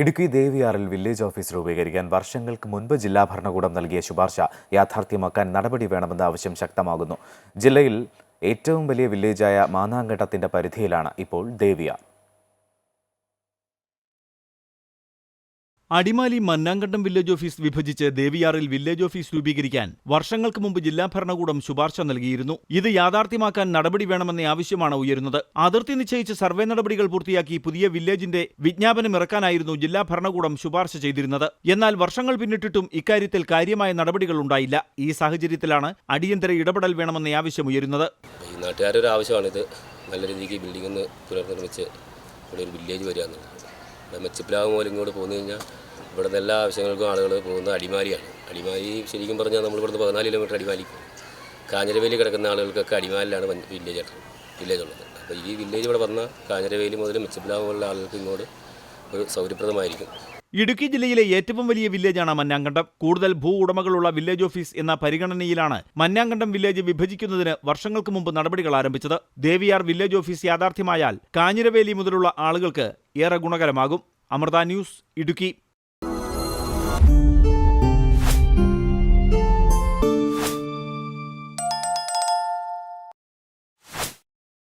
Idukki ദേവിയാറിൽ village office രൂപീകരിക്കാൻ വർഷങ്ങൾക്ക് മുൻപ് ജില്ലാ ഭരണകൂടം നൽകിയ ശുപാർശ യാഥാർത്ഥ്യമാക്കാൻ നടപടി വേണമെന്ന ആവശ്യം ശക്തമാകുന്നു. ജില്ലയിൽ ഏറ്റവും വലിയ വില്ലേജായ മാനാങ്കട്ടത്തിന്റെ പരിധിയിലാണ് ഇപ്പോൾ ദേവിയാർ. അടിമാലി മന്നാങ്കണ്ടം വില്ലേജ് ഓഫീസ് വിഭജിച്ച് ദേവിയാറിൽ വില്ലേജ് ഓഫീസ് രൂപീകരിക്കാൻ വർഷങ്ങൾക്ക് മുമ്പ് ജില്ലാ ഭരണകൂടം ശുപാർശ നൽകിയിരുന്നു. ഇത് യാഥാർത്ഥ്യമാക്കാൻ നടപടി വേണമെന്ന ആവശ്യമാണ് ഉയരുന്നത്. അതിർത്തി നിശ്ചയിച്ച് സർവേ നടപടികൾ പൂർത്തിയാക്കി പുതിയ വില്ലേജിന്റെ വിജ്ഞാപനം ഇറക്കാനായിരുന്നു ജില്ലാ ഭരണകൂടം ശുപാർശ ചെയ്തിരുന്നത്. എന്നാൽ വർഷങ്ങൾ പിന്നിട്ടിട്ടും ഇക്കാര്യത്തിൽ കാര്യമായ നടപടികൾ ഉണ്ടായില്ല. ഈ സാഹചര്യത്തിലാണ് അടിയന്തര ഇടപെടൽ വേണമെന്ന ആവശ്യം ഉയരുന്നത്. നല്ല രീതിക്ക് ബിൽഡിംഗ് പുനർനിർമ്മിച്ച് ഒരു വില്ലേജ് മെച്ചപ്പിലാവ് പോലും ഇങ്ങോട്ട് പോന്നു കഴിഞ്ഞാൽ ഇവിടുന്ന് എല്ലാ ആവശ്യങ്ങൾക്കും ആളുകൾ പോകുന്ന അടിമാലിയാണ്. അടിമാലി ശരിക്കും പറഞ്ഞാൽ നമ്മൾ ഇവിടുന്ന് പതിനാല് കിലോമീറ്റർ അടിമാലി പോകും. കാഞ്ഞിരവേലി കിടക്കുന്ന ആളുകൾക്കൊക്കെ അടിമാലിലാണ് വില്ലേജ് വില്ലേജ് ഉള്ളത്. അപ്പോൾ ഈ വില്ലേജ് ഇവിടെ വന്നാൽ കാഞ്ഞിരവേലി മുതൽ മെച്ചപ്പിലാവ് പോലുള്ള ആളുകൾക്ക് ഇങ്ങോട്ട് ഒരു സൗകര്യപ്രദമായിരിക്കും. ഇടുക്കി ജില്ലയിലെ ഏറ്റവും വലിയ വില്ലേജാണ് മഞ്ഞാങ്കണ്ടം. കൂടുതൽ ഭൂ ഉടമകളുള്ള വില്ലേജ് ഓഫീസ് എന്ന പരിഗണനയിലാണ് മഞ്ഞാങ്കണ്ടം വില്ലേജ് വിഭജിക്കുന്നതിന് വർഷങ്ങൾക്ക് മുമ്പ് നടപടികൾ ആരംഭിച്ചത്. ദേവിയാർ വില്ലേജ് ഓഫീസ് യാഥാർത്ഥ്യമായാൽ കാഞ്ഞിരവേലി മുതലുള്ള ആളുകൾക്ക് ഏറെ ഗുണകരമാകും. അമൃത ന്യൂസ് ഇടുക്കി.